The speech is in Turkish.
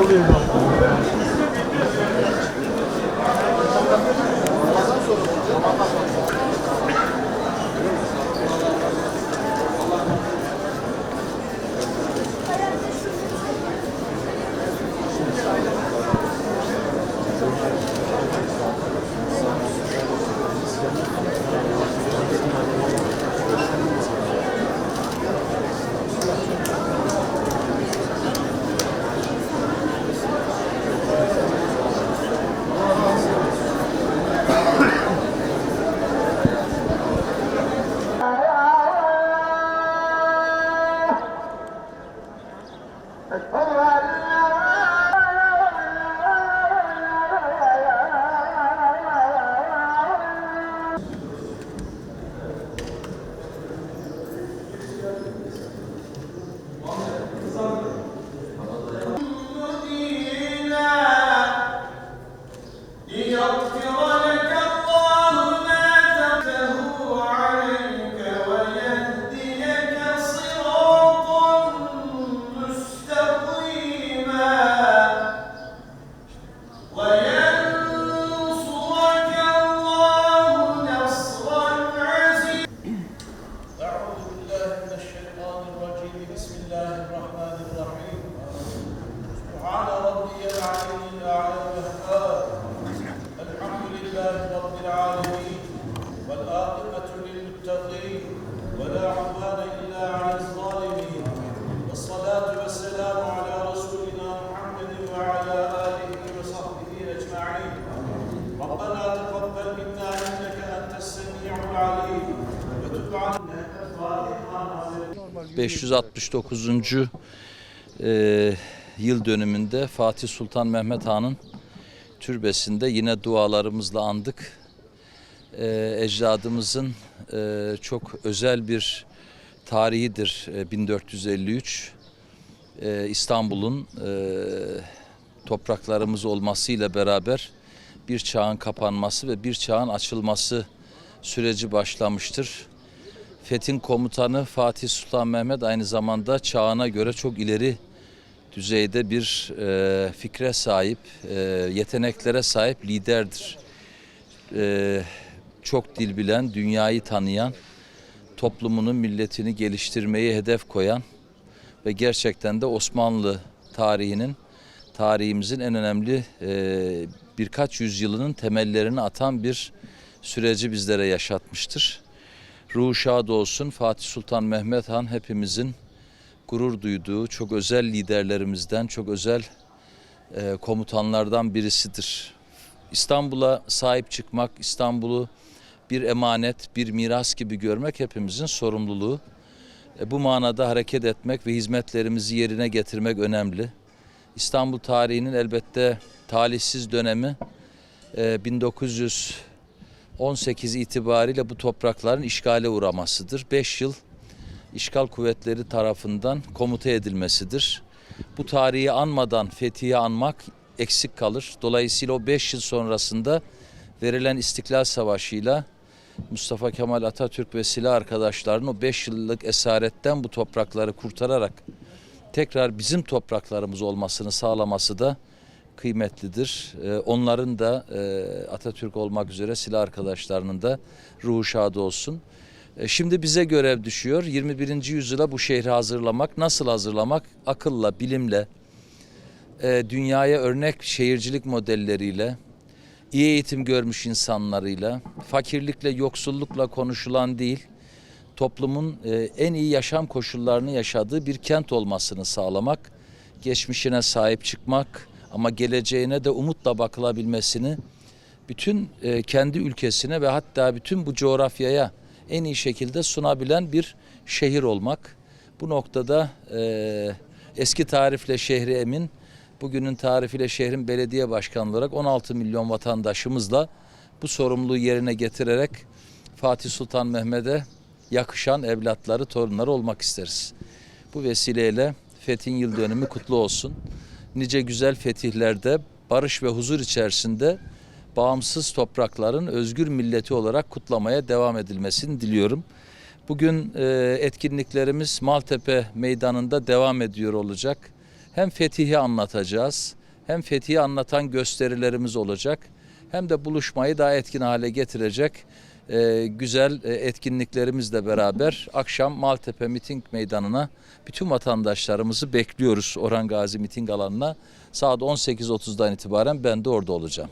oluyor. 569. eee, yıl dönümünde Fatih Sultan Mehmet Han'ın türbesinde yine dualarımızla andık. Eee, ecdadımızın eee, çok özel bir tarihidir eee, 1453. Eee, İstanbul'un eee, topraklarımız olmasıyla beraber bir çağın kapanması ve bir çağın açılması süreci başlamıştır. Fethin komutanı Fatih Sultan Mehmet aynı zamanda çağına göre çok ileri düzeyde bir e, fikre sahip, e, yeteneklere sahip liderdir. E, çok dil bilen, dünyayı tanıyan, toplumunu, milletini geliştirmeyi hedef koyan ve gerçekten de Osmanlı tarihinin, tarihimizin en önemli e, birkaç yüzyılının temellerini atan bir süreci bizlere yaşatmıştır. Ruhu şad olsun Fatih Sultan Mehmet Han hepimizin gurur duyduğu çok özel liderlerimizden, çok özel e, komutanlardan birisidir. İstanbul'a sahip çıkmak, İstanbul'u bir emanet, bir miras gibi görmek hepimizin sorumluluğu. E, bu manada hareket etmek ve hizmetlerimizi yerine getirmek önemli. İstanbul tarihinin elbette talihsiz dönemi e, 1900 18 itibariyle bu toprakların işgale uğramasıdır. 5 yıl işgal kuvvetleri tarafından komuta edilmesidir. Bu tarihi anmadan fethiyi anmak eksik kalır. Dolayısıyla o 5 yıl sonrasında verilen İstiklal Savaşı'yla Mustafa Kemal Atatürk ve silah arkadaşlarının o 5 yıllık esaretten bu toprakları kurtararak tekrar bizim topraklarımız olmasını sağlaması da kıymetlidir. Ee, onların da e, Atatürk olmak üzere silah arkadaşlarının da ruhu şad olsun. E, Şimdi bize görev düşüyor. 21. yüzyıla bu şehri hazırlamak. Nasıl hazırlamak? Akılla, bilimle, e, dünyaya örnek şehircilik modelleriyle, iyi eğitim görmüş insanlarıyla, fakirlikle, yoksullukla konuşulan değil, toplumun en iyi yaşam koşullarını yaşadığı bir kent olmasını sağlamak, geçmişine sahip çıkmak ama geleceğine de umutla bakılabilmesini bütün e, kendi ülkesine ve hatta bütün bu coğrafyaya en iyi şekilde sunabilen bir şehir olmak. Bu noktada e, eski tarifle şehri emin, bugünün tarifiyle şehrin belediye başkanı olarak 16 milyon vatandaşımızla bu sorumluluğu yerine getirerek Fatih Sultan Mehmet'e yakışan evlatları, torunları olmak isteriz. Bu vesileyle Fethin yıl dönümü kutlu olsun. Nice güzel fetihlerde barış ve huzur içerisinde bağımsız toprakların özgür milleti olarak kutlamaya devam edilmesini diliyorum. Bugün e, etkinliklerimiz Maltepe Meydanı'nda devam ediyor olacak. hem Fetih'i anlatacağız, hem Fetih'i anlatan gösterilerimiz olacak, hem de buluşmayı daha etkin hale getirecek e, güzel e, etkinliklerimizle beraber akşam Maltepe Miting Meydanı'na bütün vatandaşlarımızı bekliyoruz Orhan Gazi Miting alanına. Saat 18.30'dan itibaren ben de orada olacağım.